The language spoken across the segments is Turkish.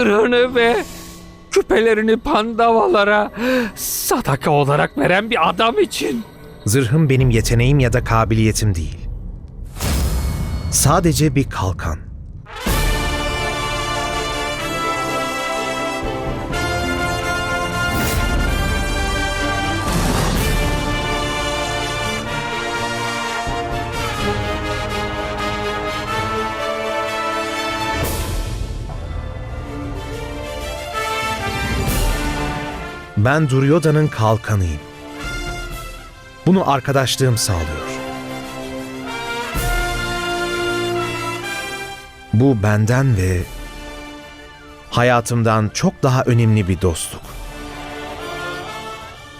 zırhını ve küpelerini pandavalara sadaka olarak veren bir adam için. Zırhım benim yeteneğim ya da kabiliyetim değil. Sadece bir kalkan. Ben Duryodhan'ın kalkanıyım. Bunu arkadaşlığım sağlıyor. Bu benden ve hayatımdan çok daha önemli bir dostluk.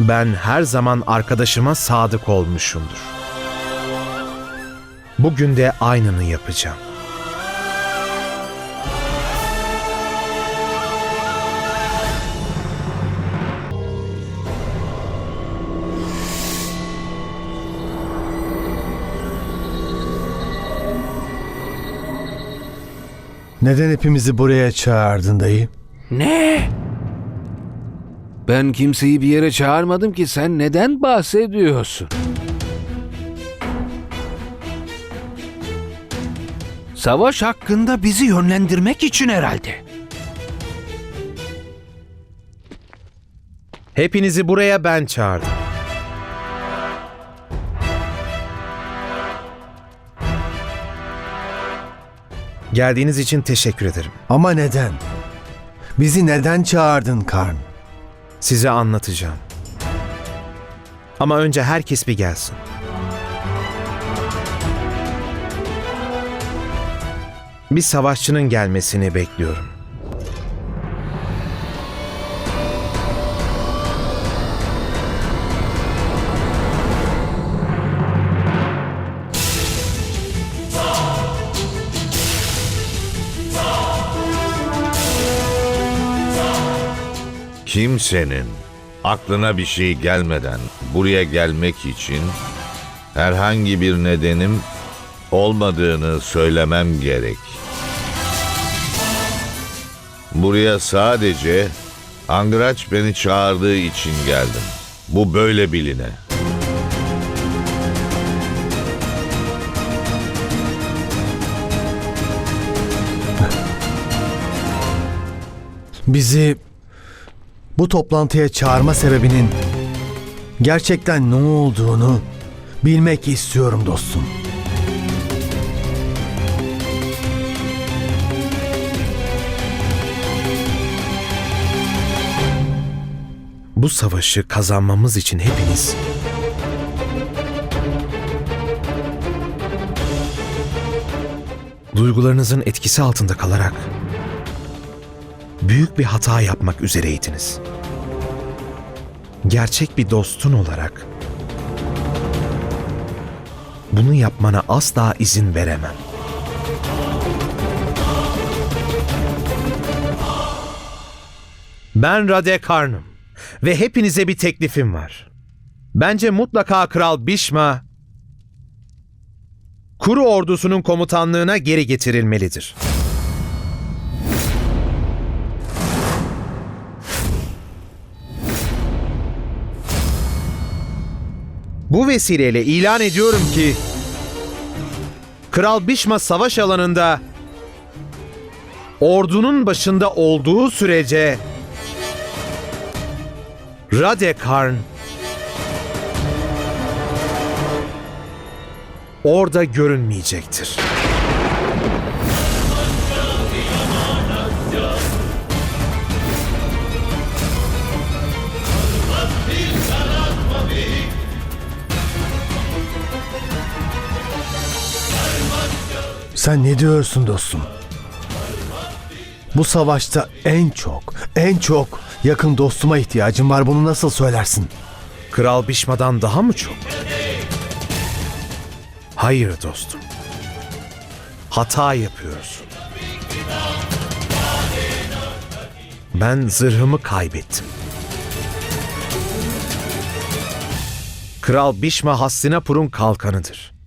Ben her zaman arkadaşıma sadık olmuşumdur. Bugün de aynını yapacağım. Neden hepimizi buraya çağırdın dayı? Ne? Ben kimseyi bir yere çağırmadım ki sen neden bahsediyorsun? Savaş hakkında bizi yönlendirmek için herhalde. Hepinizi buraya ben çağırdım. Geldiğiniz için teşekkür ederim. Ama neden? Bizi neden çağırdın Karn? Size anlatacağım. Ama önce herkes bir gelsin. Bir savaşçının gelmesini bekliyorum. Kimsenin aklına bir şey gelmeden buraya gelmek için herhangi bir nedenim olmadığını söylemem gerek. Buraya sadece Angraç beni çağırdığı için geldim. Bu böyle biline. Bizi bu toplantıya çağırma sebebinin gerçekten ne olduğunu bilmek istiyorum dostum. Bu savaşı kazanmamız için hepiniz duygularınızın etkisi altında kalarak büyük bir hata yapmak üzereydiniz. Gerçek bir dostun olarak bunu yapmana asla izin veremem. Ben Radekarn'ım ve hepinize bir teklifim var. Bence mutlaka Kral Bişma Kuru ordusunun komutanlığına geri getirilmelidir. Bu vesileyle ilan ediyorum ki Kral Bişma savaş alanında ordunun başında olduğu sürece Radekarn orada görünmeyecektir. Sen ne diyorsun dostum? Bu savaşta en çok, en çok yakın dostuma ihtiyacım var. Bunu nasıl söylersin? Kral Bişma'dan daha mı çok? Hayır dostum. Hata yapıyorsun. Ben zırhımı kaybettim. Kral Bişma Hastinapur'un kalkanıdır.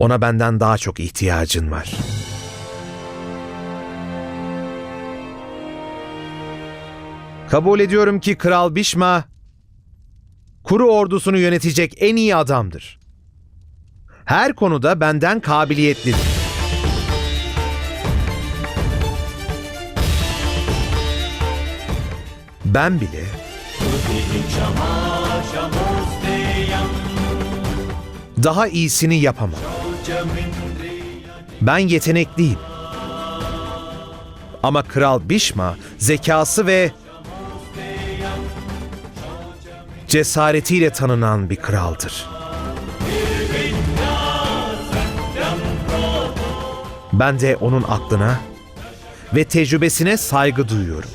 Ona benden daha çok ihtiyacın var. Kabul ediyorum ki Kral Bişma Kuru ordusunu yönetecek en iyi adamdır. Her konuda benden kabiliyetlidir. Ben bile daha iyisini yapamam. Ben yetenekliyim. Ama Kral Bişma zekası ve cesaretiyle tanınan bir kraldır. Ben de onun aklına ve tecrübesine saygı duyuyorum.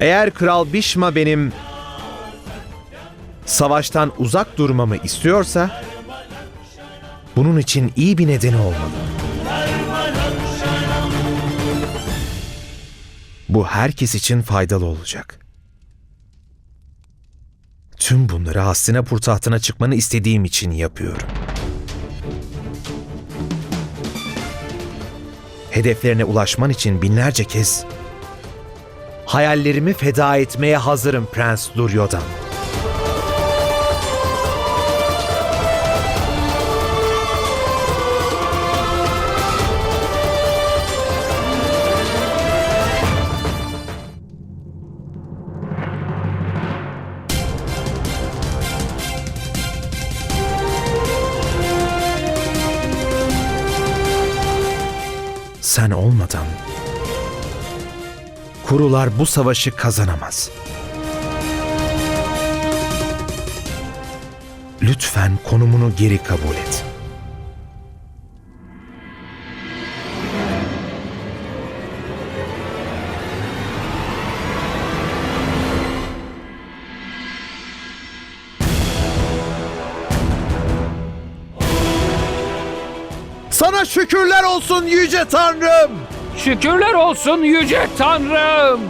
Eğer Kral Bişma benim savaştan uzak durmamı istiyorsa bunun için iyi bir nedeni olmalı. Bu herkes için faydalı olacak. Tüm bunları Hastinapur tahtına çıkmanı istediğim için yapıyorum. Hedeflerine ulaşman için binlerce kez hayallerimi feda etmeye hazırım Prens Duryodhan. Sen olmadan kurular bu savaşı kazanamaz. Lütfen konumunu geri kabul et. Sana şükürler olsun yüce Tanrım. Şükürler olsun yüce Tanrım.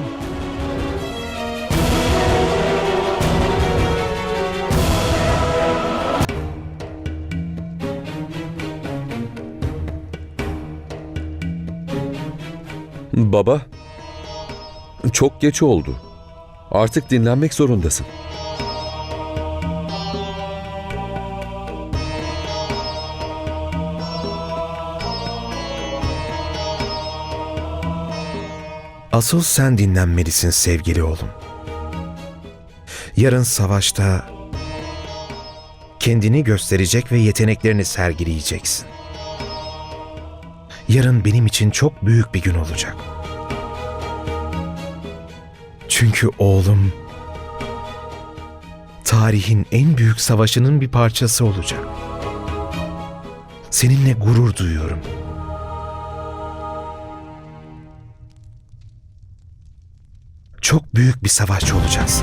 Baba, çok geç oldu. Artık dinlenmek zorundasın. Asıl sen dinlenmelisin sevgili oğlum. Yarın savaşta kendini gösterecek ve yeteneklerini sergileyeceksin. Yarın benim için çok büyük bir gün olacak. Çünkü oğlum tarihin en büyük savaşının bir parçası olacak. Seninle gurur duyuyorum. Çok büyük bir savaşçı olacağız.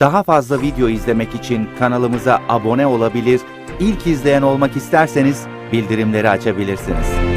Daha fazla video izlemek için kanalımıza abone olabilir, ilk izleyen olmak isterseniz bildirimleri açabilirsiniz.